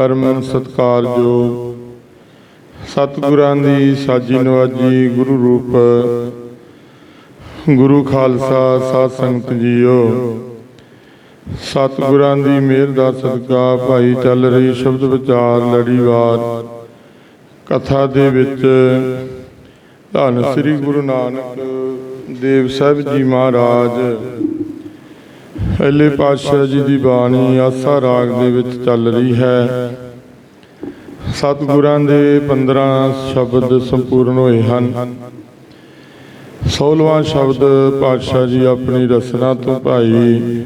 ਪਰਮ ਸਤਕਾਰਯੋਗ ਸਤਿਗੁਰਾਂ ਦੀ ਸਾਜੀ ਨਵਾਜੀ ਗੁਰੂ ਰੂਪ, ਗੁਰੂ ਖਾਲਸਾ ਸਾਧ ਸੰਗਤ ਜੀਓ। ਸਤਿਗੁਰਾਂ ਦੀ ਮਿਹਰ ਦਾ ਸਦਕਾ ਭਾਈ ਚੱਲ ਰਹੀ ਸ਼ਬਦ ਵਿਚਾਰ ਲੜੀਵਾਰ ਕਥਾ ਦੇ ਵਿੱਚ ਧੰਨ ਸ੍ਰੀ ਗੁਰੂ ਨਾਨਕ ਦੇਵ ਸਾਹਿਬ ਜੀ ਮਹਾਰਾਜ, ਪਹਿਲੇ ਪਾਤਸ਼ਾਹ ਜੀ ਦੀ ਬਾਣੀ ਆਸਾ ਰਾਗ ਦੇ ਵਿੱਚ ਚੱਲ ਰਹੀ ਹੈ। ਸਤਿਗੁਰਾਂ ਦੇ 15 ਸ਼ਬਦ ਸੰਪੂਰਨ ਹੋਏ ਹਨ। 16ਵਾਂ ਸ਼ਬਦ ਪਾਤਸ਼ਾਹ ਜੀ ਆਪਣੀ ਰਸਨਾ ਤੋਂ ਭਾਈ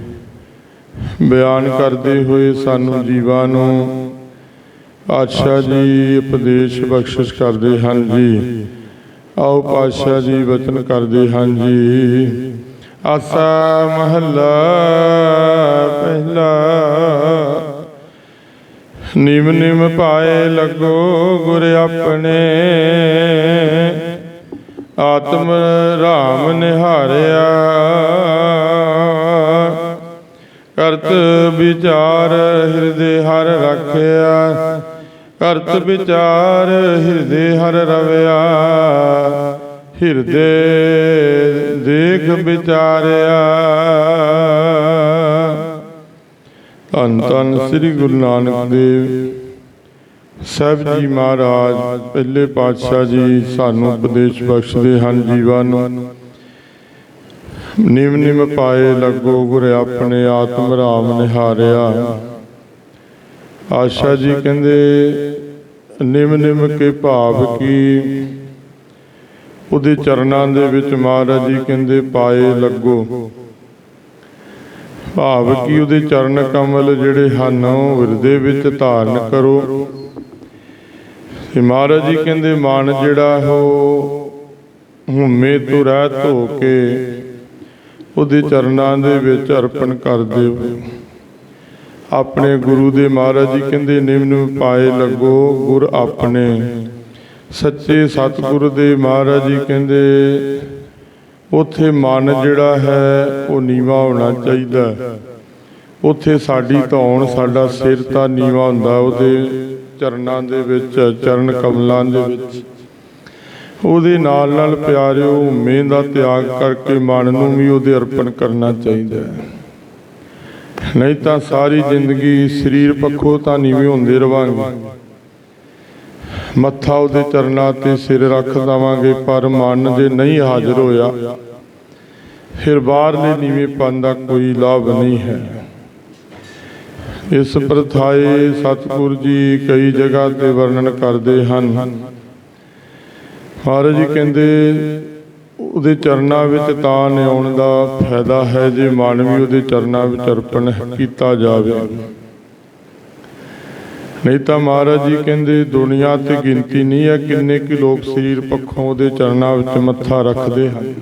ਬਿਆਨ ਕਰਦੇ ਹੋਏ ਸਾਨੂੰ ਜੀਵਾਂ ਨੂੰ ਪਾਤਸ਼ਾਹ ਜੀ ਉਪਦੇਸ਼ ਬਖਸ਼ਿਸ਼ ਕਰਦੇ ਹਨ ਜੀ। ਆਓ ਪਾਤਸ਼ਾਹ ਜੀ ਵਚਨ ਕਰਦੇ ਹਨ ਜੀ। ਆਸਾ ਮਹੱਲਾ ਪਹਿਲਾ ਨਿਮ ਨਿਮ ਪਾਏ ਲੱਗੋ ਗੁਰ ਆਪਣੇ। ਆਤਮ ਰਾਮ ਨਿਹਾਰਿਆ। ਕਰਤ ਵਿਚਾਰ ਹਿਰਦੇ ਹਰ ਰੱਖਿਆ। ਕਰਤ ਵਿਚਾਰ ਹਿਰਦੇ ਹਰ ਰਵਿਆ। ਹਿਰਦੇ ਦੇਖ ਵਿਚਾਰਿਆ। ਧੰਨ ਧੰਨ ਸ੍ਰੀ ਗੁਰੂ ਨਾਨਕ ਦੇਵ ਸਾਹਿਬ ਜੀ ਮਹਾਰਾਜ, ਪਹਿਲੇ ਪਾਤਸ਼ਾਹ ਜੀ ਸਾਨੂੰ ਉਪਦੇਸ਼ ਬਖਸ਼ਦੇ ਹਨ ਜੀਵਾਂ ਨੂੰ। ਨਿਮ ਨਿਮ ਪਾਏ ਲੱਗੋ ਗੁਰ ਆਪਣੇ ਆਤਮ ਰਾਮ ਨਿਹਾਰਿਆ। ਆਸ਼ਾ ਜੀ ਕਹਿੰਦੇ, ਨਿਮ ਨਿਮ ਕੇ ਭਾਵ ਕੀ? ਉਹਦੇ ਚਰਨਾਂ ਦੇ ਵਿੱਚ ਮਹਾਰਾਜ ਜੀ ਕਹਿੰਦੇ, ਪਾਏ ਲੱਗੋ। ਭਾਵ ਕੀ ਉਹਦੇ ਚਰਨ ਕਮਲ ਜਿਹੜੇ ਹਨ ਉਹ ਹਿਰਦੇ ਵਿੱਚ ਧਾਰਨ ਕਰੋ। ਤੇ ਮਹਾਰਾਜ ਜੀ ਕਹਿੰਦੇ ਮਨ ਜਿਹੜਾ ਉਹ ਹਉਮੈ ਤੋਂ ਰਹਿਤ ਹੋ ਕੇ ਉਹਦੇ ਚਰਨਾਂ ਦੇ ਵਿੱਚ ਅਰਪਣ ਕਰ ਦਿਓ। ਆਪਣੇ ਗੁਰੂ ਦੇ ਮਹਾਰਾਜ ਜੀ ਕਹਿੰਦੇ ਨਿਮ ਨਿਮ ਪਾਏ ਲੱਗੋ ਗੁਰ ਆਪਣੇ। ਸੱਚੇ ਸਤਿਗੁਰ ਦੇ ਮਹਾਰਾਜ ਜੀ ਕਹਿੰਦੇ ਉਥੇ ਮਨ ਜਿਹੜਾ ਹੈ, ਉਹ ਨੀਵਾ ਹੋਣਾ ਚਾਹੀਦਾ ਹੈ। ਉੱਥੇ ਸਾਡੀ ਧੌਣ, ਸਾਡਾ ਸਿਰ ਤਾਂ ਨੀਵਾ ਹੁੰਦਾ ਉਹਦੇ ਚਰਨਾਂ ਦੇ ਵਿੱਚ, ਚਰਨ ਕਮਲਾਂ ਦੇ ਵਿੱਚ। ਉਹਦੇ ਨਾਲ ਨਾਲ ਪਿਆਰਿਓ, ਮੇਹ ਦਾ ਤਿਆਗ ਕਰਕੇ ਮਨ ਨੂੰ ਵੀ ਉਹਦੇ ਅਰਪਣ ਕਰਨਾ ਚਾਹੀਦਾ ਹੈ। ਨਹੀਂ ਤਾਂ ਸਾਰੀ ਜ਼ਿੰਦਗੀ ਸਰੀਰ ਪੱਖੋਂ ਤਾਂ ਨੀਵੇਂ ਹੁੰਦੇ ਰਵਾਂਗੇ। ਮੱਥਾ ਉਹਦੇ ਚਰਨਾਂ ਤੇ ਸਿਰ ਰੱਖ ਦਵਾਂਗੇ, ਪਰ ਮਨ ਜੇ ਨਹੀਂ ਹਾਜ਼ਰ ਹੋਇਆ, ਫਿਰ ਬਾਹਰਲੇ ਨੀਵੇਂਪਨ ਦਾ ਕੋਈ ਲਾਭ ਨਹੀਂ ਹੈ। ਇਸ ਪ੍ਰਥਾਏ ਸਤਿਗੁਰ ਜੀ ਕਈ ਜਗ੍ਹਾ ਤੇ ਵਰਣਨ ਕਰਦੇ ਹਨ। ਮਹਾਰਾਜ ਜੀ ਕਹਿੰਦੇ, ਉਹਦੇ ਚਰਨਾਂ ਵਿੱਚ ਤਾਂ ਨਿਆਉਣ ਦਾ ਫਾਇਦਾ ਹੈ, ਜੇ ਮਨ ਵੀ ਉਹਦੇ ਚਰਨਾਂ ਵਿੱਚ ਅਰਪਣ ਕੀਤਾ ਜਾਵੇ। ਨਹੀਂ ਤਾਂ ਮਹਾਰਾਜ ਜੀ ਕਹਿੰਦੇ, ਦੁਨੀਆ ਤੇ ਗਿਣਤੀ ਨਹੀਂ ਹੈ ਕਿੰਨੇ ਕਿ ਲੋਕ ਸਰੀਰ ਪੱਖੋਂ ਉਹਦੇ ਚਰਨਾਂ ਵਿੱਚ ਮੱਥਾ ਰੱਖਦੇ ਹਨ।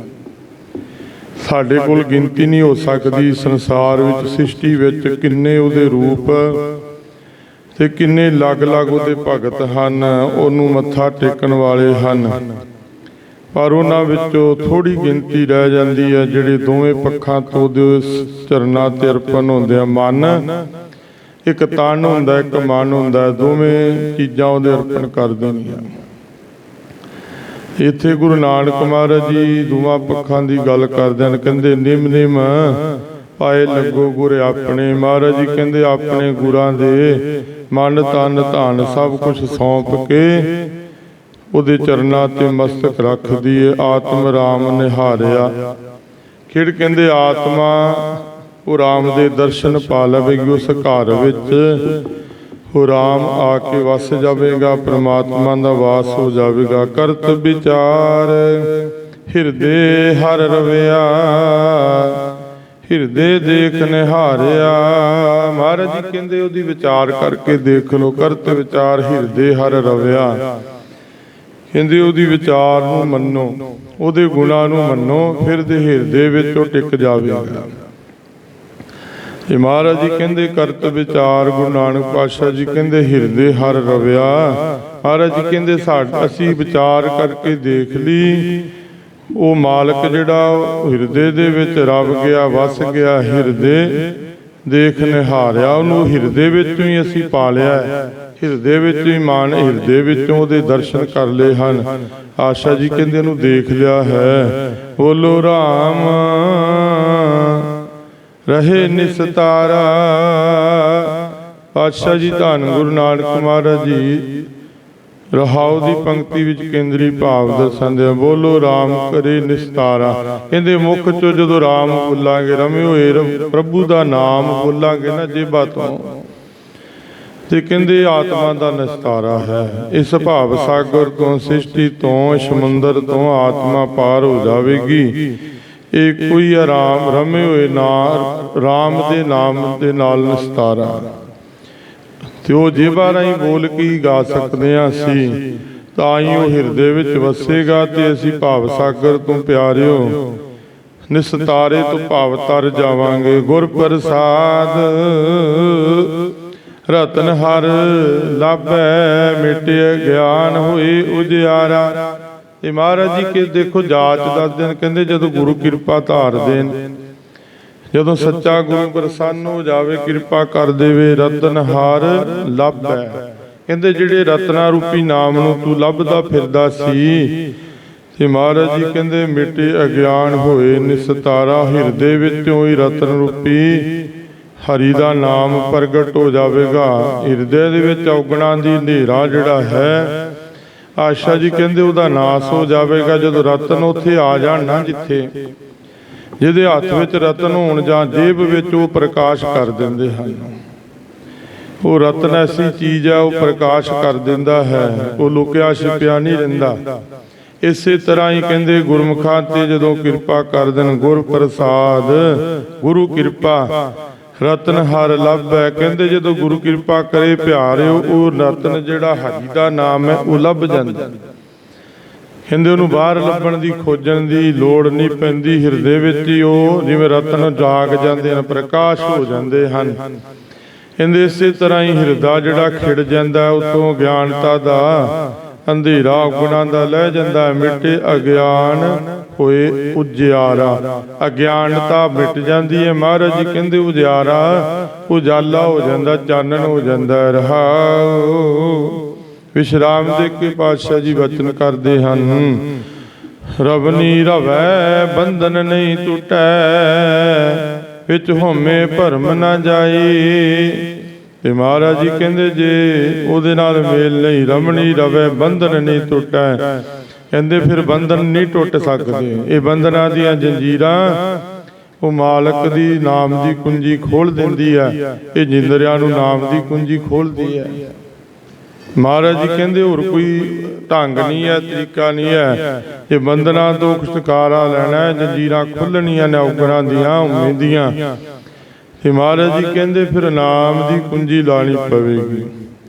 ਸਾਡੇ ਕੋਲ ਗਿਣਤੀ ਨਹੀਂ ਹੋ ਸਕਦੀ, ਸੰਸਾਰ ਵਿੱਚ ਸ੍ਰਿਸ਼ਟੀ ਵਿੱਚ ਕਿੰਨੇ ਉਹਦੇ ਰੂਪ ਤੇ ਕਿੰਨੇ ਅਲੱਗ ਅਲੱਗ ਉਹਦੇ ਭਗਤ ਹਨ, ਉਹਨੂੰ ਮੱਥਾ ਟੇਕਣ ਵਾਲੇ ਹਨ। ਪਰ ਉਹਨਾਂ ਵਿੱਚੋਂ ਥੋੜੀ ਗਿਣਤੀ ਰਹਿ ਜਾਂਦੀ ਹੈ, ਜਿਹੜੇ ਦੋਵੇਂ ਪੱਖਾਂ ਤੋਂ ਦੇ ਚਰਨਾਂ ਤੇ ਅਰਪਣ ਹੁੰਦੇ ਆ, ਮਨ ਇੱਕ ਤਨ ਹੁੰਦਾ, ਇੱਕ ਮਨ ਹੁੰਦਾ, ਦੋਵੇਂ ਚੀਜ਼ਾਂ ਉਹਦੇ ਅਰਪਣ ਕਰ ਦੇਣੀਆਂ ਇੱਥੇ ਗੁਰੂ ਨਾਨਕ ਮਹਾਰਾਜ ਜੀ ਦੋਵਾਂ ਪੱਖਾਂ ਦੀ ਗੱਲ ਕਰਦੇ ਹਨ, ਕਹਿੰਦੇ, ਨਿਮ ਨਿਮ ਪਾਏ ਲੱਗੋ ਗੁਰ ਆਪਣੇ। ਮਹਾਰਾਜ ਜੀ ਕਹਿੰਦੇ, ਆਪਣੇ ਗੁਰਾਂ ਦੇ ਮਨ ਤਨ ਧਨ ਸਭ ਕੁਝ ਸੌਂਪ ਕੇ ਉਹਦੇ ਚਰਨਾਂ ਤੇ ਮਸਤਕ ਰੱਖਦੀ ਆਤਮ ਰਾਮ ਨਿਹਾਰਿਆ। ਖਿੜ ਕਹਿੰਦੇ, ਆਤਮਾ ਉਹ ਰਾਮ ਦੇ ਦਰਸ਼ਨ ਪਾ ਲਵੇਗੀ ਉਸ ਘਰ ਵਿੱਚ। ਉਹ ਰਾਮ ਆ ਕੇ ਵਸ ਜਾਵੇਗਾ, ਪ੍ਰਮਾਤਮਾ ਦਾ ਵਾਸ ਹੋ ਜਾਵੇਗਾ। ਕਰਤ ਵਿਚਾਰ, ਹਿਰਦੇ ਹਰ ਰਵਿਆ, ਹਿਰਦੇ ਦੇਖ ਨਿਹਾਰਿਆ। ਮਹਾਰਾਜ ਜੀ ਕਹਿੰਦੇ ਉਹਦੀ ਵਿਚਾਰ ਕਰਕੇ ਦੇਖ ਲੋ ਕਰਤ ਵਿਚਾਰ, ਹਿਰਦੇ ਹਰ ਰਵਿਆ। ਕਹਿੰਦੇ ਉਹਦੀ ਵਿਚਾਰ ਨੂੰ ਮੰਨੋ, ਉਹਦੇ ਗੁਣਾਂ ਨੂੰ ਮੰਨੋ, ਫਿਰ ਦੇ ਹਿਰਦੇ ਵਿੱਚ ਉਹ ਟਿਕ ਜਾਵੇਗਾ। ਇਹ ਮਹਾਰਾਜ ਜੀ ਕਹਿੰਦੇ, ਕਰਤ ਵਿਚਾਰ ਗੁਰੂ ਨਾਨਕ ਪਾਤਸ਼ਾਹ ਜੀ ਕਹਿੰਦੇ, ਹਿਰਦੇ ਹਰ ਰਵਿਆ। ਮਹਾਰਾਜ ਜੀ ਕਹਿੰਦੇ, ਸਾਡ, ਅਸੀਂ ਵਿਚਾਰ ਕਰਕੇ ਦੇਖ ਲਈ। ਉਹ ਮਾਲਕ ਜਿਹੜਾ ਹਿਰਦੇ ਦੇ ਵਿੱਚ ਰਵ ਗਿਆ, ਵਸ ਗਿਆ, ਹਿਰਦੇ ਦੇਖ ਨਿਹਾਰਿਆ। ਉਹਨੂੰ ਹਿਰਦੇ ਵਿੱਚੋਂ ਹੀ ਅਸੀਂ ਪਾ ਲਿਆ ਹਿਰਦੇ ਵਿੱਚ ਹੀ ਮਾਨ ਹਿਰਦੇ ਵਿੱਚੋਂ ਉਹਦੇ ਦਰਸ਼ਨ ਕਰ ਲਏ ਹਨ। ਆਸ਼ਾ ਜੀ ਕਹਿੰਦੇ, ਉਹਨੂੰ ਦੇਖ ਲਿਆ ਹੈ। ਬੋਲੋ ਰਾਮ। ਰਹੇ ਨਿਸਤਾਰਾ। ਪਾਤਸ਼ਾਹ ਜੀ, ਧੰਨ ਗੁਰੂ ਨਾਨਕ ਮਹਾਰਾਜ ਜੀ। ਰਹਾਉ ਦੀ ਪੰਕਤੀ ਵਿੱਚ ਕੇਂਦਰੀ ਭਾਵ ਦੱਸਦੇ ਆ ਬੋਲੋ RAM ਕਰੇ ਨਿਸਤਾਰਾ। ਕਹਿੰਦੇ ਮੁਖ ਚੋਂ ਜਦੋਂ RAM ਬੋਲਾਂਗੇ ਰਮੇ ਹੋਏ ਪ੍ਰਭੂ ਦਾ ਨਾਮ ਬੋਲਾਂਗੇ ਨਾ ਜੇਬਾ ਤੋਂ। ਤੇ ਕਹਿੰਦੇ ਆਤਮਾ ਦਾ ਨਿਸਤਾਰਾ ਹੈ। ਇਸ ਭਾਵ ਸਾਗਰ ਤੋਂ, ਸ੍ਰਿਸ਼ਟੀ ਤੋਂ, ਸਮੁੰਦਰ ਤੋਂ ਆਤਮਾ ਪਾਰ ਹੋ ਜਾਵੇਗੀ। ਇਹ ਕੋਈ ਆਰਾਮ, ਰਮੇ ਹੋਏ ਨਾਮ RAM ਦੇ ਨਾਮ ਦੇ ਨਾਲ ਨਿਸਤਾਰਾ। ਤੇ ਉਹ ਜੇਬਾ ਰਾਹੀਂ ਬੋਲ ਕੇ ਗਾ ਸਕਦੇ ਹਾਂ ਅਸੀਂ? ਤਾਂ ਹੀ ਉਹ ਹਿਰਦੇ ਵਿੱਚ ਵਸੇਗਾ ਤੇ ਅਸੀਂ ਭਾਵ ਸਾਗਰ ਤੋਂ ਪਿਆਰਿਓ। ਨਿਸਤਾਰੇ ਤੋਂ ਭਾਵ ਤਰ ਜਾਵਾਂਗੇ। ਗੁਰ ਪ੍ਰਸਾਦ ਰਤਨ ਹਰ ਲਾਭੈ, ਮਿਟਿਆ ਗਿਆਨ ਹੋਏ ਉਜਿਆਰਾ। ਇਹ ਮਹਾਰਾਜ ਜੀ ਕਿ ਦੇਖੋ ਜਾਚ ਦੱਸਦੇ ਨੇ, ਕਹਿੰਦੇ ਜਦੋਂ ਗੁਰੂ ਕਿਰਪਾ ਧਾਰਦੇ ਨੇ ਜਦੋਂ ਸੱਚਾ ਗੁਰੂ ਪ੍ਰਸੰਨ ਹੋ ਜਾਵੇ, ਕਿਰਪਾ ਕਰ ਦੇਵੇ, ਰਤਨ ਲੱਭੈ। ਕਹਿੰਦੇ ਜਿਹੜੇ ਰਤਨਾ ਰੂਪੀ ਨਾਮ ਨੂੰ ਤੂੰ ਲੱਭਦਾ ਫਿਰਦਾ ਸੀ, ਤੇ ਮਹਾਰਾਜ ਜੀ ਕਹਿੰਦੇ ਮਿਟੇ ਅਗਿਆਨ ਹੋਏ, ਨਿਸਤਾਰਾ ਹਿਰਦੇ ਵਿੱਚੋਂ ਹੀ ਰਤਨ ਰੂਪੀ ਹਰੀ ਦਾ ਨਾਮ ਪ੍ਰਗਟ ਹੋ ਜਾਵੇਗਾ। ਹਿਰਦੇ ਦੇ ਵਿੱਚ ਔਗਣਾ ਦੀ ਹਨੇਰਾ ਜਿਹੜਾ ਹੈ ਆਸ਼ਾ ਜੀ ਕਹਿੰਦੇ ਉਹਦਾ ਨਾਸ ਹੋ ਜਾਵੇਗਾ ਜਦੋਂ ਰਤਨ ਉੱਥੇ ਆ ਜਾਣ ਨਾ ਜਿੱਥੇ। ਜਿਹਦੇ ਹੱਥ ਵਿੱਚ ਰਤਨ ਹੋਣ ਜਾਂ ਜੇਬ ਵਿੱਚ ਉਹ ਪ੍ਰਕਾਸ਼ ਕਰ ਦਿੰਦੇ ਹਨ। ਉਹ ਰਤਨ ਐਸੀ ਚੀਜ਼ ਹੈ ਉਹ ਪ੍ਰਕਾਸ਼ ਕਰ ਦਿੰਦਾ ਹੈ। ਉਹ ਲੁਕਿਆ ਛਿਪਿਆ ਨਹੀਂ ਰਹਿੰਦਾ। ਇਸੇ ਤਰ੍ਹਾਂ ਹੀ ਕਹਿੰਦੇ ਗੁਰਮੁਖਾਂ ਤੇ ਜਦੋਂ ਕਿਰਪਾ ਕਰ ਦੇਣ ਗੁਰ ਪ੍ਰਸਾਦ ਗੁਰੂ ਕਿਰਪਾ ਰਤਨ ਹਰ ਲੱਭੈ, ਕਹਿੰਦੇ ਜਦੋਂ ਗੁਰੂ ਕਿਰਪਾ ਕਰੇ ਪਿਆਰਿਓ, ਉਹ ਰਤਨ ਜਿਹੜਾ ਹਰੀ ਦਾ ਨਾਮ ਹੈ, ਉਹ ਲੱਭ ਜਾਂਦਾ। ਕਹਿੰਦੇ ਉਹਨੂੰ ਬਾਹਰ ਲੱਭਣ ਦੀ ਖੋਜਣ ਦੀ ਲੋੜ ਨਹੀਂ ਪੈਂਦੀ, ਹਿਰਦੇ ਵਿੱਚ ਹੀ ਉਹ ਜਿਵੇਂ ਰਤਨ ਜਾਗ ਜਾਂਦੇ ਹਨ, ਪ੍ਰਕਾਸ਼ ਹੋ ਜਾਂਦੇ ਹਨ। ਕਹਿੰਦੇ ਇਸੇ ਤਰ੍ਹਾਂ ਹੀ ਹਿਰਦਾ ਜਿਹੜਾ ਖਿੜ ਜਾਂਦਾ, ਉਤੋਂ ਗਿਆਨਤਾ ਦਾ ਅੰਧੇਰਾ ਗੁਣਾਂ ਦਾ ਲੈ ਜਾਂਦਾ ਹੈ, ਮਿਟੇ ਅਗਿਆਨ ਹੋਏ ਉਜਿਆਰਾ ਅਗਿਆਨਤਾ ਮਿਟ ਜਾਂਦੀ ਹੈ ਮਹਾਰਾਜ ਜੀ ਕਹਿੰਦੇ ਉਜਿਆਰਾ ਉਜਾਲਾ ਹੋ ਜਾਂਦਾ ਚਾਨਣ ਹੋ ਜਾਂਦਾ ਹੈ। ਰਹਾਉ ਵਿਸ਼ਰਾਮ ਦੇ ਕੇ ਪਾਤਸ਼ਾਹ ਜੀ ਵਚਨ ਕਰਦੇ ਹਨ ਰਵਨੀ ਰਵੈ ਬੰਧਨ ਨਹੀਂ ਟੁਟੈ ਵਿੱਚ ਹੋਮੇ ਭਰਮ ਨਾ ਜਾਈ ਤੇ ਮਹਾਰਾਜ ਜੀ ਕਹਿੰਦੇ ਜੇ ਉਹਦੇ ਨਾਲ ਮੇਲ ਨਹੀਂ ਰਮਣੀ ਰਵੈ ਬੰਧਨ ਨਹੀਂ ਟੁਟੈ। ਕਹਿੰਦੇ ਫਿਰ ਬੰਧਨ ਨਹੀਂ ਟੁੱਟ ਸਕਦੇ। ਇਹ ਬੰਧਨਾਂ ਦੀਆਂ ਜੰਜੀਰਾਂ ਉਹ ਮਾਲਕ ਦੀ ਨਾਮ ਦੀ ਕੁੰਜੀ ਖੋਲ ਦਿੰਦੀ ਹੈ। ਇਹ ਜਿੰਦਰਿਆਂ ਨੂੰ ਨਾਮ ਦੀ ਕੁੰਜੀ ਖੋਲਦੀ ਹੈ। ਮਹਾਰਾਜ ਜੀ ਕਹਿੰਦੇ ਹੋਰ ਕੋਈ ਢੰਗ ਨਹੀਂ ਹੈ ਤਰੀਕਾ ਨਹੀਂ ਹੈ। ਇਹ ਬੰਧਨਾਂ ਤੋਂ ਛੁਟਕਾਰਾ ਲੈਣਾ ਹੈ ਜੰਜੀਰਾਂ ਖੁੱਲਣੀਆਂ ਨੇ ਔਗਣਾਂ ਦੀਆਂ ਉਮੀਦੀਆਂ। ਤੇ ਮਹਾਰਾਜ ਜੀ, ਕਹਿੰਦੇ ਫਿਰ ਨਾਮ ਦੀ ਕੁੰਜੀ ਲਾਣੀ ਪਵੇਗੀ।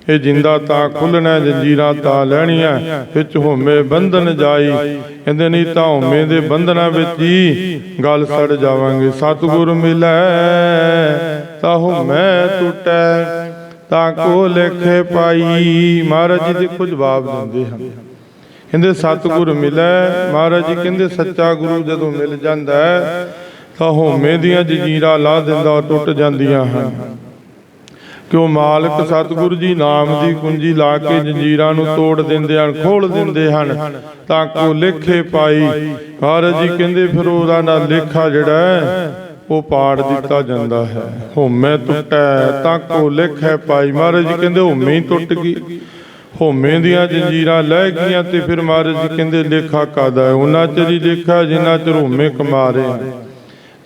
ਇਹ ਜਿੰਦਾ ਤਾਂ ਖੁੱਲਣਾ ਜੰਜੀਰਾਂ ਤਾਂ ਲੈਣੀਆਂ ਵਿੱਚ ਹੋਮੇ ਬੰਧਨ ਜਾਈ। ਕਹਿੰਦੇ ਨਹੀਂ ਤਾਂ ਹੋਮੇ ਦੇ ਬੰਧਨਾਂ ਵਿੱਚ ਹੀ ਗੱਲ ਸੜ ਜਾਵਾਂਗੇ। ਸਤਿਗੁਰ ਮਿਲੈ, ਤਾਂ ਹੋਮੈ ਟੁੱਟੈ, ਤਾਂ ਕੋ ਲਿਖੇ ਪਾਈ। ਮਹਾਰਾਜ ਜੀ ਦੇਖੋ ਜਵਾਬ ਦਿੰਦੇ ਹਨ। ਕਹਿੰਦੇ ਸਤਿਗੁਰ ਮਿਲੈ, ਮਹਾਰਾਜ ਜੀ ਕਹਿੰਦੇ ਸੱਚਾ ਗੁਰੂ ਜਦੋਂ ਮਿਲ ਜਾਂਦਾ ਹੈ ਤਾਂ ਹੋਮੇ ਦੀਆਂ ਜੰਜੀਰਾਂ ਲਾ ਦਿੰਦਾ ਟੁੱਟ ਜਾਂਦੀਆਂ ਹਨ। ਕਿਉਂ ਮਾਲਕ ਸਤਿਗੁਰੂ ਜੀ ਨਾਮ ਦੀ ਕੁੰਜੀ ਲਾ ਕੇ ਜੰਜੀਰਾਂ ਨੂੰ ਤੋੜ ਦਿੰਦੇ ਹਨ ਖੋਲ ਦਿੰਦੇ ਹਨ। ਤਾਂ ਕੋ ਲੇਖੇ ਪਾਈ ਮਹਾਰਾਜ ਜੀ ਕਹਿੰਦੇ ਫਿਰ ਉਹਦਾ ਨਾਲ ਲੇਖਾ ਜਿਹੜਾ ਉਹ ਪਾੜ ਦਿੱਤਾ ਜਾਂਦਾ ਹੈ। ਹੋਮੇ ਟੁੱਟੈ ਤਾਂ ਕੋ ਲੇਖੇ ਪਾਈ। ਮਹਾਰਾਜ ਜੀ ਕਹਿੰਦੇ ਹੋਮੇ ਟੁੱਟ ਗਈ। ਹੋਮੇ ਦੀਆਂ ਜੰਜੀਰਾਂ ਲੈ ਗਈਆਂ ਤੇ ਫਿਰ ਮਹਾਰਾਜ ਜੀ ਕਹਿੰਦੇ ਲੇਖਾ ਕਾਦਾ ਹੈ। ਉਹਨਾਂ ਚਿਰ ਹੀ ਲੇਖਾ ਜਿੰਨਾ ਚਿਰ ਹੋਮੇ ਕਮਾ ਰਹੇ।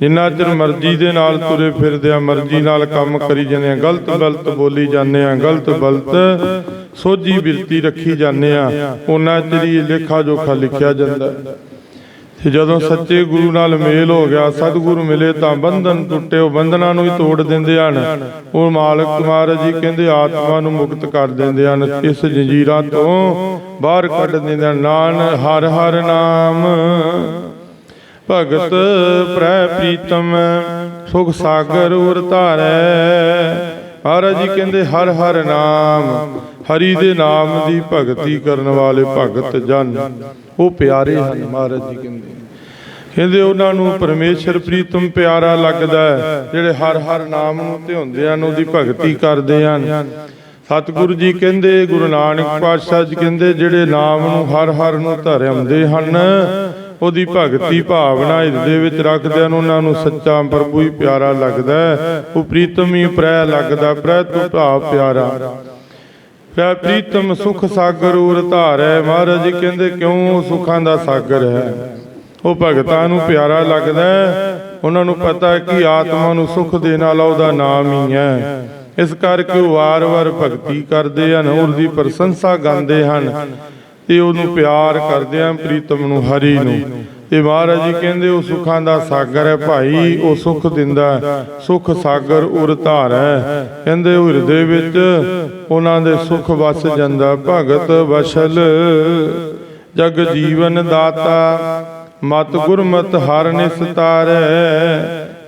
ਜਿੰਨਾ ਚਿਰ ਮਰਜ਼ੀ ਦੇ ਨਾਲ ਤੁਰੇ ਫਿਰਦੇ ਆ, ਮਰਜ਼ੀ ਨਾਲ ਕੰਮ ਕਰੀ ਜਾਂਦੇ ਆ, ਗਲਤ ਗਲਤ ਬੋਲੀ ਜਾਂਦੇ ਆ, ਗਲਤ ਗਲਤ ਸੋਝੀ ਬਿਰਤੀ ਰੱਖੀ ਜਾਂਦੇ ਆ ਉਹਨਾਂ ਚਿਰ ਹੀ ਲੇਖਾ ਜੋਖਾ ਲਿਖਿਆ ਜਾਂਦਾ। ਤੇ ਜਦੋਂ ਸੱਚੇ ਗੁਰੂ ਨਾਲ ਮੇਲ ਹੋ ਗਿਆ, ਸਤਿਗੁਰੂ ਮਿਲੇ ਤਾਂ ਬੰਧਨ ਟੁੱਟੇ, ਉਹ ਬੰਧਨਾਂ ਨੂੰ ਹੀ ਤੋੜ ਦਿੰਦੇ ਹਨ। ਉਹ ਮਾਲਕ ਕੁਮਾਰ ਜੀ ਕਹਿੰਦੇ, ਆਤਮਾ ਨੂੰ ਮੁਕਤ ਕਰ ਦਿੰਦੇ ਹਨ, ਇਸ ਜੰਜੀਰਾਂ ਤੋਂ ਬਾਹਰ ਕੱਢ ਦਿੰਦੇ ਹਨ ਨਾਨ ਹਰ ਹਰ ਨਾਮ। ਭਗਤ ਪ੍ਰੈ ਪ੍ਰੀਤਮ, ਸੁਖ ਸਾਗਰ ਉਰ ਧਾਰੈ। ਮਹਾਰਾਜ ਜੀ ਕਹਿੰਦੇ, ਹਰ ਹਰ ਨਾਮ, ਹਰੀ ਦੇ ਨਾਮ ਦੀ ਭਗਤੀ ਕਰਨ ਵਾਲੇ ਭਗਤ ਜਨ। ਉਹ ਪਿਆਰੇ ਹਨ, ਮਹਾਰਾਜ ਜੀ ਕਹਿੰਦੇ। ਕਹਿੰਦੇ, ਉਹਨਾਂ ਨੂੰ ਪਰਮੇਸ਼ਰ ਪ੍ਰੀਤਮ ਪਿਆਰਾ ਲੱਗਦਾ ਜਿਹੜੇ ਹਰ ਹਰ ਨਾਮ ਨੂੰ ਧਿਆਉਂਦੇ ਹਨ ਉਹਦੀ ਭਗਤੀ ਕਰਦੇ ਹਨ। ਸਤਿਗੁਰੂ ਜੀ ਕਹਿੰਦੇ, ਗੁਰੂ ਨਾਨਕ ਪਾਤਸ਼ਾਹ ਜੀ ਕਹਿੰਦੇ, ਜਿਹੜੇ ਨਾਮ ਨੂੰ ਹਰ ਹਰ ਨੂੰ ਧਰਿਆਉਂਦੇ ਹਨ ਉਹਦੀ ਭਗਤੀ ਭਾਵਨਾ ਹਿਰਦੇ ਵਿੱਚ ਰੱਖਦੇ ਉਹਨਾਂ ਨੂੰ ਸੱਚਾ ਪ੍ਰਭੂ ਹੀ ਪਿਆਰਾ ਲੱਗਦਾ ਉਹ ਪ੍ਰੀਤਮ ਹੀ ਪ੍ਰੈ ਲੱਗਦਾ ਪ੍ਰੈ ਤੋਂ ਭਾਵ ਪਿਆਰਾ। ਪ੍ਰੈ ਪ੍ਰੀਤਮ ਸੁਖ ਸਾਗਰ ਉਰ ਧਾਰੈ। ਮਹਾਰਾਜ ਜੀ ਕਹਿੰਦੇ, ਕਿਉਂ ਉਹ ਸੁੱਖਾਂ ਦਾ ਸਾਗਰ ਹੈ? ਉਹ ਭਗਤਾਂ ਨੂੰ ਪਿਆਰਾ ਲੱਗਦਾ ਉਹਨਾਂ ਨੂੰ ਪਤਾ ਹੈ ਕਿ ਆਤਮਾ ਨੂੰ ਸੁਖ ਦੇਣ ਵਾਲਾ ਉਹਦਾ ਨਾਮ ਹੀ ਹੈ। ਇਸ ਕਰਕੇ ਉਹ ਵਾਰ-ਵਾਰ ਭਗਤੀ ਕਰਦੇ ਹਨ ਉਹਦੀ ਪ੍ਰਸ਼ੰਸਾ ਗਾਉਂਦੇ ਹਨ। ਤੇ ਉਹਨੂੰ ਪਿਆਰ ਕਰਦੇ ਆ, ਪ੍ਰੀਤਮ ਨੂੰ, ਹਰੀ ਨੂੰ। ਤੇ ਮਹਾਰਾਜ ਜੀ ਕਹਿੰਦੇ, ਉਹ ਸੁੱਖਾਂ ਦਾ ਸਾਗਰ ਹੈ ਭਾਈ, ਉਹ ਸੁੱਖ ਦਿੰਦਾ ਸੁੱਖ ਸਾਗਰ ਉਰ ਧਾਰ ਕਹਿੰਦੇ, ਉਹ ਹਿਰਦੇ ਵਿੱਚ ਉਹਨਾਂ ਦੇ ਸੁੱਖ ਵਸ ਜਾਂਦਾ। ਭਗਤ ਵਸ਼ਲ ਜਗ ਜੀਵਨ ਦਾਤਾ, ਮਤ ਗੁਰਮਤ ਹਰ ਨਿਸਤਾਰੈ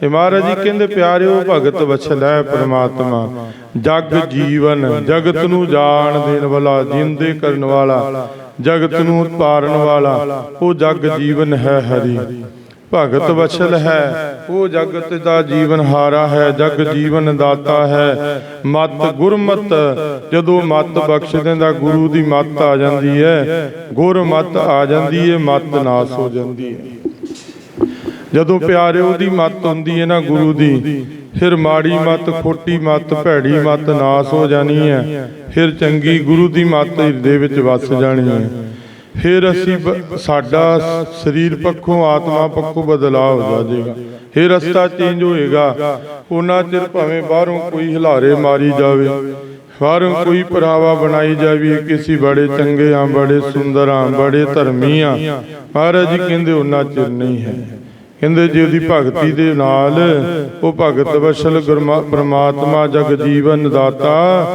ਇਹ ਮਹਾਰਾਜ ਜੀ ਕਹਿੰਦੇ, ਪਿਆਰਿਓ, ਭਗਤ ਵਛਲ ਹੈ ਪ੍ਰਮਾਤਮਾ। ਜਗ ਜੀਵਨ, ਜਗਤ ਨੂੰ ਜਾਣ ਦੇਣ ਵਾਲਾ, ਜਿੰਦੇ ਕਰਨ ਵਾਲਾ। ਜਗਤ ਨੂੰ ਪਾਰਨ ਵਾਲਾ, ਉਹ ਜਗ ਜੀਵਨ ਹੈ ਹਰੀ। ਭਗਤ ਵਛਲ ਹੈ, ਉਹ ਜਗਤ ਦਾ ਜੀਵਨ ਹਾਰਾ ਹੈ, ਜਗ ਜੀਵਨ ਦਾਤਾ ਹੈ। ਮਤ ਗੁਰਮਤ, ਜਦੋਂ ਮਤ ਬਖਸ਼ ਦਿੰਦਾ, ਗੁਰੂ ਦੀ ਮਤ ਆ ਜਾਂਦੀ ਹੈ। ਗੁਰ ਮਤ ਆ ਜਾਂਦੀ ਹੈ, ਮਤ ਨਾਸ ਹੋ ਜਾਂਦੀ ਹੈ। ਜਦੋਂ ਪਿਆਰੇ ਉਹਦੀ ਮਤ ਹੁੰਦੀ ਹੈ ਨਾ ਗੁਰੂ ਦੀ ਫਿਰ ਮਾੜੀ ਮਤ, ਖੋਟੀ ਮਤ, ਭੈੜੀ ਮਤ ਨਾਸ ਹੋ ਜਾਣੀ ਹੈ। ਫਿਰ ਚੰਗੀ ਗੁਰੂ ਦੀ ਮਤ ਹਿਰਦੇ ਵਿੱਚ ਵਸ ਜਾਣੀ ਹੈ। ਫਿਰ ਅਸੀਂ ਸਾਡਾ ਸਰੀਰ ਪੱਖੋਂ, ਆਤਮਾ ਪੱਖੋਂ ਬਦਲਾਅ ਹੋ ਜਾਏਗਾ ਫਿਰ ਰਸਤਾ ਚੇਂਜ ਹੋਏਗਾ। ਉਹਨਾਂ ਚਿਰ ਭਾਵੇਂ ਬਾਹਰੋਂ ਕੋਈ ਹਿਲਾਰੇ ਮਾਰੀ ਜਾਵੇ। ਬਾਹਰੋਂ ਕੋਈ ਪਰਾਵਾ ਬਣਾਈ ਜਾਵੇ। ਕਿ ਅਸੀਂ ਬੜੇ ਚੰਗੇ ਆ ਬੜੇ ਸੁੰਦਰ ਆ ਬੜੇ ਧਰਮੀ ਆ ਮਹਾਰਾਜ ਜੀ ਕਹਿੰਦੇ, ਉਹਨਾਂ ਚਿਰ ਨਹੀਂ ਹੈ। ਕਹਿੰਦੇ ਜੇ ਉਹਦੀ ਭਗਤੀ ਦੇ ਨਾਲ ਉਹ ਭਗਤ ਵਸ਼ਲ ਗੁਰਮਾ- ਜਗ ਜੀਵਨ ਦਾਤਾ,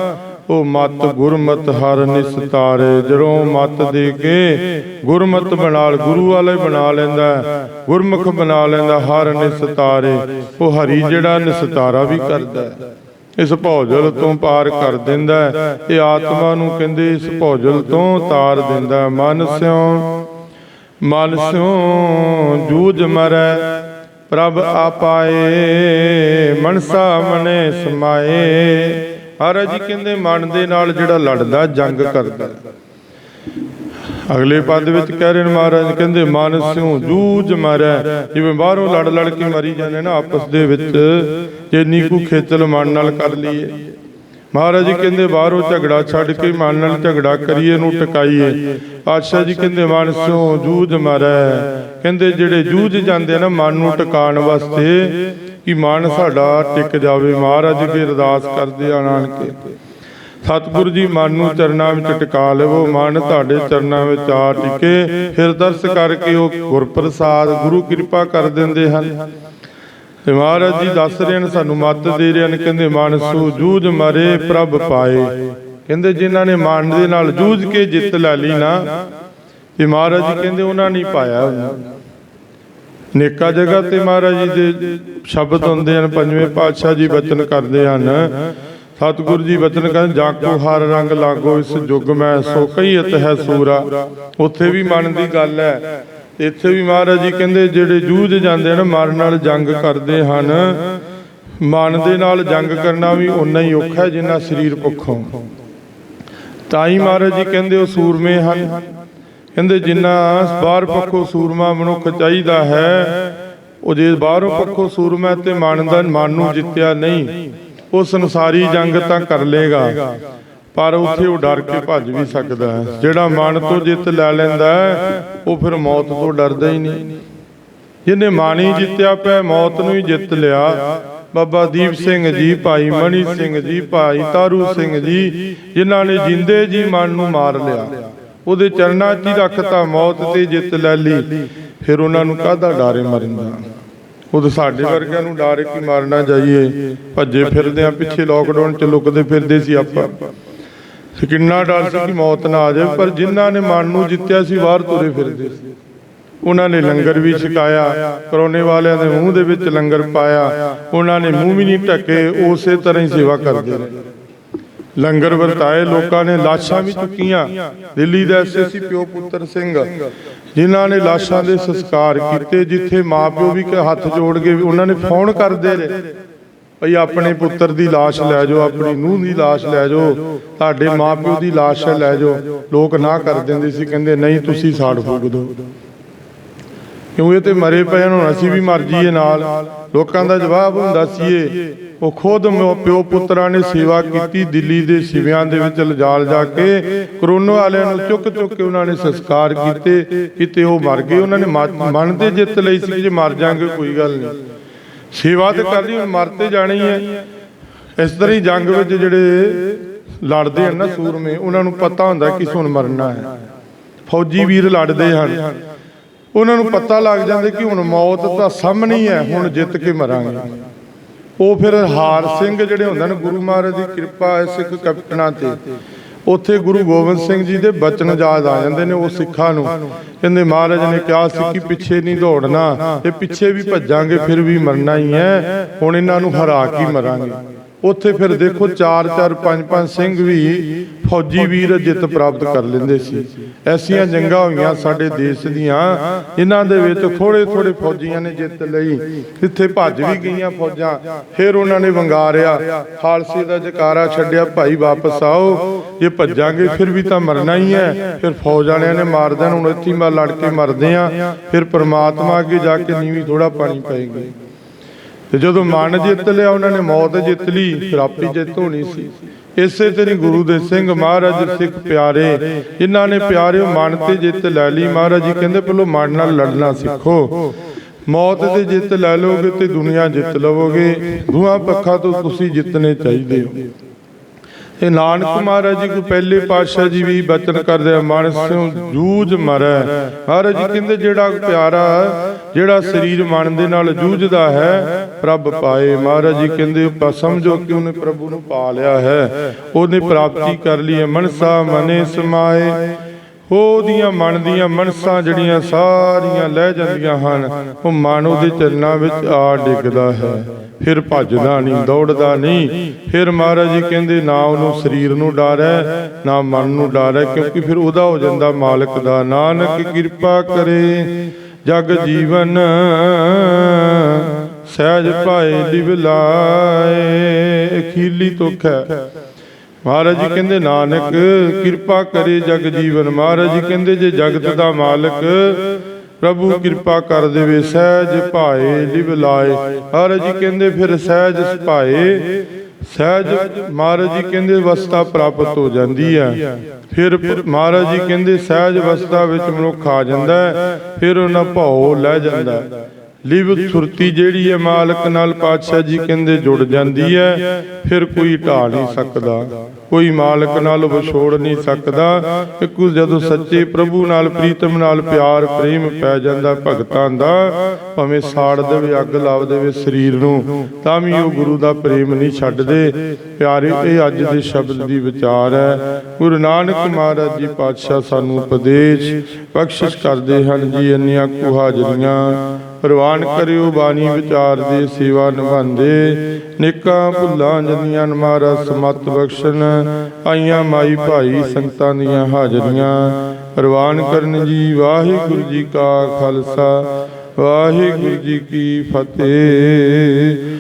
ਉਹ ਮਤ ਗੁਰਮਤ ਹਰ ਨਿਸਤਾਰੇ ਜਦੋਂ ਮਤ ਦੇ ਕੇ ਗੁਰਮਤ ਬਣਾ ਗੁਰੂ ਵਾਲੇ ਬਣਾ ਲੈਂਦਾ, ਗੁਰਮੁਖ ਬਣਾ ਲੈਂਦਾ ਹਰ ਨਿਸਤਾਰੇ ਉਹ ਹਰੀ ਜਿਹੜਾ ਨਿਸਤਾਰਾ ਵੀ ਕਰਦਾ। ਇਸ ਭੌਜਲ ਤੋਂ ਪਾਰ ਕਰ ਦਿੰਦਾ, ਇਹ ਆਤਮਾ ਨੂੰ ਕਹਿੰਦੇ ਇਸ ਭੌਜਲ ਤੋਂ ਤਾਰ ਦਿੰਦਾ। ਮਨ ਸਿਉ ਮਨ ਸਿਉ ਜੂਝ ਮਰੈ, ਪ੍ਰਭ ਆਪਾਏ, ਮਨਸਾ ਮਨੇ ਸਮਾਏ। ਮਹਾਰਾਜ ਜੀ ਕਹਿੰਦੇ, ਮਨ ਦੇ ਨਾਲ ਜਿਹੜਾ ਲੜਦਾ, ਜੰਗ ਕਰਦਾ। ਅਗਲੇ ਪਦ ਵਿੱਚ ਕਹਿ ਰਹੇ ਨੇ ਮਹਾਰਾਜ, ਕਹਿੰਦੇ ਮਨ ਸਿਉ ਜੂਝ ਮਰੈ। ਜਿਵੇਂ ਬਾਹਰੋਂ ਲੜ ਲੜ ਕੇ ਮਰੀ ਜਾਂਦੇ ਨਾ, ਆਪਸ ਦੇ ਵਿੱਚ ਜੇ ਨੀਕੂ ਖੇਚਲ ਮਨ ਨਾਲ ਕਰ ਲਈਏ। ਮਹਾਰਾਜ ਜੀ ਕਹਿੰਦੇ, ਬਾਹਰੋਂ ਝਗੜਾ ਛੱਡ ਕੇ ਮਨ ਨਾਲ ਝਗੜਾ ਕਰੀਏ ਨੂੰ ਟਿਕਾਈਏ। ਪਾਤਸ਼ਾਹ ਜੀ ਕਹਿੰਦੇ ਮਨ ਜੂਝ ਮਰੈ। ਕਹਿੰਦੇ, ਜਿਹੜੇ ਜੂਝ ਜਾਂਦੇ ਨਾ, ਮਨ ਨੂੰ ਟਿਕਾਣ ਵਾਸਤੇ, ਕਿ ਮਨ ਸਾਡਾ ਟਿਕ ਜਾਵੇ। ਮਹਾਰਾਜ ਜੀ ਅਰਦਾਸ ਕਰਦੇ ਆ ਨਾਨਕੇ। ਸਤਿਗੁਰੂ ਜੀ, ਮਨ ਨੂੰ ਚਰਨਾਂ ਵਿੱਚ ਟਿਕਾ ਲਵੋ। ਮਨ ਤੁਹਾਡੇ ਚਰਨਾਂ ਵਿੱਚ ਆ ਟਿਕੇ। ਫਿਰ ਦਰਸ ਕਰਕੇ ਉਹ ਗੁਰਪ੍ਰਸਾਦ, ਗੁਰੂ ਕਿਰਪਾ ਕਰ ਦਿੰਦੇ ਹਨ। ਤੇ ਮਹਾਰਾਜ ਜੀ ਦੱਸ ਰਹੇ ਨੇ ਸਾਨੂੰ ਮੱਤ ਦੇ ਰਹੇ ਨੇ, ਕਹਿੰਦੇ ਮਨ ਜੂਝ ਮਰੇ ਪ੍ਰਭ ਪਾਏ। ਕਹਿੰਦੇ ਜਿਨ੍ਹਾਂ ਨੇ ਮਨ ਦੇ ਨਾਲ ਜੂਝ ਕੇ ਜਿੱਤ ਲੈ ਲਈ ਨਾ ਤੇ ਮਹਾਰਾਜ ਜੀ ਕਹਿੰਦੇ ਉਹਨਾਂ ਨਹੀਂ ਪਾਇਆ। ਉਹਨਾਂ ਨੇਕਾ ਜਗ੍ਹਾ ਤੇ ਮਹਾਰਾਜ ਜੀ ਦੇ ਸ਼ਬਦ ਹੁੰਦੇ ਹਨ, ਪੰਜਵੇਂ ਪਾਤਸ਼ਾਹ ਜੀ ਬਚਨ ਕਰਦੇ ਹਨ, ਸਤਿਗੁਰੂ ਜੀ ਬਚਨ ਕਹਿੰਦੇ ਜਾਕੋ ਹਰ ਰੰਗ ਲਾਗੋ ਇਸ ਯੁੱਗ ਮੈਂ, ਸੋ ਕਈ ਕਹੀਤ ਹੈ ਸੂਰਾ। ਉੱਥੇ ਵੀ ਮਨ ਦੀ ਗੱਲ ਹੈ। ਇੱਥੇ ਵੀ ਮਹਾਰਾਜ ਜੀ ਕਹਿੰਦੇ, ਜਿਹੜੇ ਜੂਝ ਜਾਂਦੇ ਹਨ ਮਨ ਨਾਲ ਜੰਗ ਕਰਦੇ ਹਨ। ਮਨ ਦੇ ਨਾਲ ਜੰਗ ਕਰਨਾ ਵੀ ਉਨਾ ਹੀ ਔਖਾ ਹੈ, ਜਿੰਨਾ ਸਰੀਰ ਪੱਖੋਂ ਤਾਂ ਹੀ ਮਹਾਰਾਜ ਜੀ ਕਹਿੰਦੇ, ਉਹ ਸੂਰਮੇ ਹਨ। ਕਹਿੰਦੇ, ਜਿੰਨਾ ਬਾਹਰ ਪੱਖੋਂ ਸੂਰਮਾ ਮਨੁੱਖ ਚਾਹੀਦਾ ਹੈ, ਉਹ ਜੇ ਬਾਹਰੋਂ ਪੱਖੋਂ ਸੂਰਮਾ ਤੇ ਮਨ ਦਾ ਮਨ ਨੂੰ ਜਿੱਤਿਆ ਨਹੀਂ, ਉਹ ਸੰਸਾਰੀ ਜੰਗ ਤਾਂ ਕਰ ਲੇਗਾ ਪਰ ਉੱਥੇ ਉਹ ਡਰ ਕੇ ਭੱਜ ਵੀ ਸਕਦਾ ਹੈ। ਜਿਹੜਾ ਮਨ ਤੋਂ ਜਿੱਤ ਲੈ ਲੈਂਦਾ ਉਹ ਫਿਰ ਮੌਤ ਤੋਂ ਡਰਦਾ ਹੀ ਨਹੀਂ। ਜਿਹਨੇ ਮਨ ਜਿੱਤਿਆ ਪਿਆ ਮੌਤ ਨੂੰ ਹੀ ਜਿੱਤ ਲਿਆ। ਬਾਬਾ ਦੀਪ ਸਿੰਘ ਜੀ, ਭਾਈ ਮਣੀ ਸਿੰਘ ਜੀ, ਭਾਈ ਤਾਰੂ ਸਿੰਘ ਜੀ, ਜਿਨ੍ਹਾਂ ਨੇ ਜਿੰਦੇ ਜੀ ਮਨ ਨੂੰ ਮਾਰ ਲਿਆ। ਉਹਦੇ ਚਰਨਾਂ 'ਚ ਹੀ ਰੱਖਤਾ ਮੌਤ ਤੇ ਜਿੱਤ ਲੈ ਲਈ। ਫਿਰ ਉਹਨਾਂ ਨੂੰ ਕਾਹਦਾ ਡਾਰੇ ਮਰਨ ਦਾ? ਉਦੋਂ ਸਾਡੇ ਵਰਗਿਆਂ ਨੂੰ ਡਰ ਕੀ ਮਾਰਨਾ ਜਾਈਏ। ਭੱਜੇ ਫਿਰਦੇ ਆ, ਪਿੱਛੇ ਲੋਕਡਾਊਨ ਚ ਲੁਕਦੇ ਫਿਰਦੇ ਸੀ ਆਪਾਂ। ਤੇ ਕਿੰਨਾ ਡਰ ਸੀ ਕਿ ਮੌਤ ਨਾ ਆ ਜਾਵੇ, ਪਰ ਜਿਨ੍ਹਾਂ ਨੇ ਮਨ ਨੂੰ ਜਿੱਤਿਆ ਸੀ, ਬਾਹਰ ਤੁਰੇ ਫਿਰਦੇ ਸੀ। ਉਹਨਾਂ ਨੇ ਲੰਗਰ ਵੀ ਛਕਾਇਆ ਕਰੋਨੇ ਵਾਲਿਆਂ ਦੇ ਮੂੰਹ ਦੇ ਵਿੱਚ ਲੰਗਰ ਪਾਇਆ, ਉਹਨਾਂ ਨੇ ਮੂੰਹ ਵੀ ਨਹੀਂ ਢੱਕੇ, ਉਸੇ ਤਰ੍ਹਾਂ ਹੀ ਸੇਵਾ ਕਰਦੇ ਰਹੇ। ਲੰਗਰ ਵਰਤਾਏ, ਲੋਕਾਂ ਨੇ ਲਾਸ਼ਾਂ ਵੀ ਚੁੱਕੀਆਂ। ਦਿੱਲੀ ਦਾ ਐਸਐਸਸੀ ਪਿਓ ਪੁੱਤਰ ਸਿੰਘ, ਜਿਨ੍ਹਾਂ ਨੇ ਲਾਸ਼ਾਂ ਦੇ ਸੰਸਕਾਰ ਕੀਤੇ, ਜਿੱਥੇ ਮਾਪਿਓ ਵੀ ਹੱਥ ਜੋੜ ਕੇ ਵੀ ਉਹਨਾਂ ਨੇ ਫੋਨ ਕਰਦੇ ਰਹੇ। ਭਈ ਆਪਣੇ ਪੁੱਤਰ ਦੀ ਲਾਸ਼ ਲੈ ਜਾਓ ਆਪਣੀ ਨੂੰਹ ਦੀ ਲਾਸ਼ ਲੈ ਜਾਓ ਤੁਹਾਡੇ ਮਾਪਿਓ ਦੀ ਲਾਸ਼ ਲੈ ਜਾਓ। ਲੋਕ ਨਾ ਕਰ ਦਿੰਦੇ ਸੀ ਕਹਿੰਦੇ ਨਹੀਂ ਤੁਸੀਂ ਸਾੜ ਫੂਕ ਦਿਓ ਕਿਉਂ ਇਹ ਤੇ ਮਰੇ ਪਏ ਨੂੰ ਅਸੀਂ ਵੀ ਮਰ ਜਾਈਏ ਨਾਲ। ਲੋਕਾਂ ਦਾ ਜਵਾਬ ਹੁੰਦਾ ਸੀ ਇਹ ਉਹ ਖੁਦ ਪਿਓ ਪੁੱਤਰਾਂ ਨੇ ਸੇਵਾ ਕੀਤੀ ਦਿੱਲੀ ਦੇ ਸਿਵਿਆਂ ਦੇ ਵਿੱਚ ਲਿਜਾਲ ਜਾ ਕੇ ਕਰੋਨਾ ਵਾਲਿਆਂ ਨੂੰ ਚੁੱਕ ਚੁੱਕ ਕੇ ਉਹਨਾਂ ਨੇ ਸੰਸਕਾਰ ਕੀਤੇ ਕਿਤੇ ਉਹ ਮਰ ਗਏ ਉਹਨਾਂ ਨੇ ਮਨ ਤੇ ਜਿੱਤ ਲਈ ਸੀ ਜੇ ਮਰ ਜਾਾਂਗੇ ਕੋਈ ਗੱਲ ਨਹੀਂ। ਸੇਵਾ ਤੇ ਕਰਨੀ ਮਰ ਤੇ ਜਾਣੀ ਹੈ। ਇਸ ਤਰ੍ਹਾਂ ਹੀ ਜੰਗ ਵਿੱਚ ਜਿਹੜੇ ਲੜਦੇ ਹਨ ਨਾ ਸੂਰਮੇ ਉਹਨਾਂ ਨੂੰ ਪਤਾ ਹੁੰਦਾ ਕਿ ਹੁਣ ਮਰਨਾ ਹੈ। ਫੌਜੀ ਵੀਰ ਲੜਦੇ ਹਨ। ਉਹਨਾਂ ਨੂੰ ਪਤਾ ਲੱਗ ਜਾਂਦਾ ਕਿ ਹੁਣ ਮੌਤ ਤਾਂ ਸਾਹਮਣੇ ਹੀ ਹੈ ਹੁਣ ਜਿੱਤ ਕੇ ਮਰਾਂਗੇ। ਉਹ ਫਿਰ ਹਾਰ ਸਿੰਘ ਜਿਹੜੇ ਹੁੰਦੇ ਨੇ ਗੁਰੂ ਮਹਾਰਾਜ ਦੀ ਕਿਰਪਾ ਹੈ ਸਿੱਖ ਕੈਪਟਨਾਂ ਤੇ। ਉੱਥੇ ਗੁਰੂ ਗੋਬਿੰਦ ਸਿੰਘ ਜੀ ਦੇ ਬਚਨ ਯਾਦ ਆ ਜਾਂਦੇ ਨੇ ਉਹ ਸਿੱਖਾਂ ਨੂੰ। ਕਹਿੰਦੇ ਮਹਾਰਾਜ ਨੇ ਕਿਹਾ ਸੀ ਕਿ ਪਿੱਛੇ ਨਹੀਂ ਦੌੜਨਾ, ਤੇ ਪਿੱਛੇ ਵੀ ਭੱਜਾਂਗੇ, ਫਿਰ ਵੀ ਮਰਨਾ ਹੀ ਹੈ। ਹੁਣ ਇਹਨਾਂ ਨੂੰ ਹਰਾ ਕੇ ਮਰਾਂਗੇ। ਉੱਥੇ ਫਿਰ ਦੇਖੋ 4 4 5 5 ਸਿੰਘ ਵੀ ਫੌਜੀ ਵੀਰ ਜਿੱਤ ਪ੍ਰਾਪਤ ਕਰ ਲੈਂਦੇ ਸੀ। ਐਸੀਆਂ ਜੰਗਾਂ ਹੋਈਆਂ ਸਾਡੇ ਦੇਸ਼ ਦੀਆਂ। ਇਹਨਾਂ ਦੇ ਵਿੱਚ ਥੋੜੇ ਥੋੜੇ ਫੌਜੀਆਂ ਨੇ ਜਿੱਤ ਲਈ। ਕਿੱਥੇ ਭੱਜ ਵੀ ਗਈਆਂ ਫੌਜਾਂ ਫਿਰ ਉਹਨਾਂ ਨੇ ਵੰਗਾਰਿਆ। ਖਾਲਸੇ ਦਾ ਜਕਾਰਾ ਛੱਡਿਆ ਭਾਈ ਵਾਪਸ ਆਓ। ਜੇ ਭੱਜਾਂਗੇ ਫਿਰ ਵੀ ਤਾਂ ਮਰਨਾ ਹੀ ਹੈ। ਫਿਰ ਫੌਜ ਵਾਲਿਆਂ ਨੇ ਮਾਰ ਦੇਣ ਹੁਣ ਇੱਥੇ ਮੈਂ ਲੜ ਕੇ ਮਰਦੇ ਆ ਫਿਰ ਪ੍ਰਮਾਤਮਾ ਅੱਗੇ ਜਾ ਕੇ ਨੀਵੀਂ ਥੋੜਾ ਪਾਣੀ ਪਏਗੀ। ਤੇ ਜਦੋਂ ਮਨ ਜਿੱਤ ਲਿਆ ਉਹਨਾਂ ਨੇ ਮੌਤ ਜਿੱਤ ਲਈ ਫਿਰ ਆਪੀ ਜਿੱਤ ਹੋਣੀ ਸੀ। ਇਸੇ ਤਰ੍ਹਾਂ ਗੁਰੂ ਦੇ ਸਿੰਘ ਮਹਾਰਾਜ ਸਿੱਖ ਪਿਆਰੇ ਜਿਨ੍ਹਾਂ ਨੇ ਪਿਆਰਿਓ ਮਨ ਤੇ ਜਿੱਤ ਲੈ ਲਈ ਮਹਾਰਾਜ ਜੀ ਕਹਿੰਦੇ ਪਹਿਲਾਂ ਮਨ ਨਾਲ ਲੜਨਾ ਸਿੱਖੋ। ਮੌਤ ਤੇ ਜਿੱਤ ਲੈ ਲਓਗੇ ਤੇ ਦੁਨੀਆ ਜਿੱਤ ਲਵੋਗੇ। ਦੋਹਾਂ ਪੱਖਾਂ ਤੋਂ ਤੁਸੀਂ ਜਿੱਤਨੇ ਚਾਹੀਦੇ ਹੋ। ਇਹ ਨਾਨਕ ਮਹਾਰਾਜ ਜੀ ਕੋ ਪਹਿਲੇ ਪਾਤਸ਼ਾਹ ਜੀ ਵੀ ਬਚਨ ਕਰਦੇ ਆ ਮਾਨਸ ਸਿਉ ਜੂਝ ਮਰੈ। ਮਹਾਰਾਜ ਜੀ ਕਹਿੰਦੇ ਜਿਹੜਾ ਪਿਆਰਾ ਜਿਹੜਾ ਸਰੀਰ ਮਨ ਦੇ ਨਾਲ ਜੂਝਦਾ ਹੈ ਪ੍ਰਭ ਪਾਏ। ਮਹਾਰਾਜ ਜੀ ਕਹਿੰਦੇ ਪਾ ਸਮਝੋ ਕਿ ਉਹਨੇ ਪ੍ਰਭੂ ਨੂੰ ਪਾ ਲਿਆ ਹੈ। ਉਹਨੇ ਪ੍ਰਾਪਤੀ ਕਰ ਲਈ ਹੈ। ਮਨਸਾ ਮਨੇ ਸਮਾਏ। ਉਹਦੀਆਂ ਮਨ ਦੀਆਂ ਮਨਸਾਂ ਜਿਹੜੀਆਂ ਸਾਰੀਆਂ ਲੈ ਜਾਂਦੀਆਂ ਹਨ, ਉਹ ਮਨ ਉਹਦੇ ਚਰਨਾਂ ਵਿੱਚ ਆ ਡਿੱਗਦਾ ਹੈ। ਫਿਰ ਭੱਜਦਾ ਨਹੀਂ, ਦੌੜਦਾ ਨਹੀਂ। ਫਿਰ ਮਹਾਰਾਜ ਜੀ ਕਹਿੰਦੇ, ਨਾ ਉਹਨੂੰ ਸਰੀਰ ਨੂੰ ਡਰ ਹੈ, ਨਾ ਮਨ ਨੂੰ ਡਰ ਹੈ, ਕਿਉਂਕਿ ਫਿਰ ਉਹਦਾ ਹੋ ਜਾਂਦਾ ਮਾਲਕ ਦਾ। ਨਾਨਕ ਕਿਰਪਾ ਕਰੇ, ਜਗ ਜੀਵਨ ਸਹਿਜ ਪਾਏ ਲਿਵ ਲਾਏ। ਅਖੀਲੀ ਤੁਖ ਹੈ। ਮਹਾਰਾਜ ਜੀ ਕਹਿੰਦੇ ਨਾਨਕ ਕਿਰਪਾ ਕਰੇ ਜਗ ਜੀਵਨ। ਮਹਾਰਾਜ ਜੀ ਕਹਿੰਦੇ ਜੇ ਜਗਤ ਦਾ ਮਾਲਕ ਪ੍ਰਭੂ ਕਿਰਪਾ ਕਰ ਦੇਵੇ ਸਹਿਜ ਭਾਏ ਲਿਵ ਲਾਏ। ਮਹਾਰਾਜ ਜੀ ਕਹਿੰਦੇ ਫਿਰ ਸਹਿਜ ਭਾਏ ਸਹਿਜ ਮਹਾਰਾਜ ਜੀ ਕਹਿੰਦੇ ਅਵਸਥਾ ਪ੍ਰਾਪਤ ਹੋ ਜਾਂਦੀ ਹੈ। ਫਿਰ ਮਹਾਰਾਜ ਜੀ ਕਹਿੰਦੇ ਸਹਿਜ ਅਵਸਥਾ ਵਿੱਚ ਮਨੁੱਖ ਆ ਜਾਂਦਾ ਫਿਰ ਉਹਨਾਂ ਭਉ ਲੈ ਜਾਂਦਾ ਲਿਵ ਸੁਰਤੀ ਜਿਹੜੀ ਹੈ ਮਾਲਕ ਨਾਲ ਪਾਤਸ਼ਾਹ ਜੀ ਕਹਿੰਦੇ ਜੁੜ ਜਾਂਦੀ ਹੈ ਫਿਰ ਕੋਈ ਢਾ ਨਹੀਂ ਸਕਦਾ। ਕੋਈ ਮਾਲਕ ਨਾਲ ਵਿਛੋੜ ਨਹੀਂ ਸਕਦਾ। ਕਿਉਂਕਿ ਜਦੋਂ ਸੱਚੇ ਪ੍ਰਭੂ ਨਾਲ ਪ੍ਰੀਤਮ ਨਾਲ ਪਿਆਰ ਪ੍ਰੇਮ ਪੈ ਜਾਂਦਾ ਭਗਤਾਂ ਦਾ ਭਾਵੇਂ ਸਾੜ ਦੇਵੇ ਅੱਗ ਲਾਵ ਦੇਵੇ ਸਰੀਰ ਨੂੰ ਤਾਂ ਵੀ ਉਹ ਗੁਰੂ ਦਾ ਪ੍ਰੇਮ ਨਹੀਂ ਛੱਡਦੇ। ਪਿਆਰੇ ਇਹ ਅੱਜ ਦੇ ਸ਼ਬਦ ਦੀ ਵਿਚਾਰ ਹੈ। ਗੁਰੂ ਨਾਨਕ ਮਹਾਰਾਜ ਜੀ ਪਾਤਸ਼ਾਹ ਸਾਨੂੰ ਉਪਦੇਸ਼ ਬਖਸ਼ਿਸ਼ ਕਰਦੇ ਹਨ ਜੀ ਇੰਨੀਆਂ ਕੁ ਹਾਜ਼ਰੀਆਂ ਪ੍ਰਵਾਨ ਕਰਿਓ, ਬਾਣੀ ਵਿਚਾਰ ਦੇ ਸੇਵਾ ਨਿਭਾਉਂਦੇ। ਨੇਕਾਂ ਭੁੱਲਾਂ ਜਨੀਆਂ ਮਾਰਾ ਸਮਤ ਬਖਸ਼ਣ। ਆਈਆਂ ਮਾਈ ਭਾਈ ਸੰਗਤਾਂ ਦੀਆਂ ਹਾਜ਼ਰੀਆਂ। ਪ੍ਰਵਾਨ ਕਰਨ ਜੀ, ਵਾਹਿਗੁਰੂ ਜੀ ਕਾ ਖਾਲਸਾ। ਵਾਹਿਗੁਰੂ ਜੀ ਕੀ ਫਤਿਹ।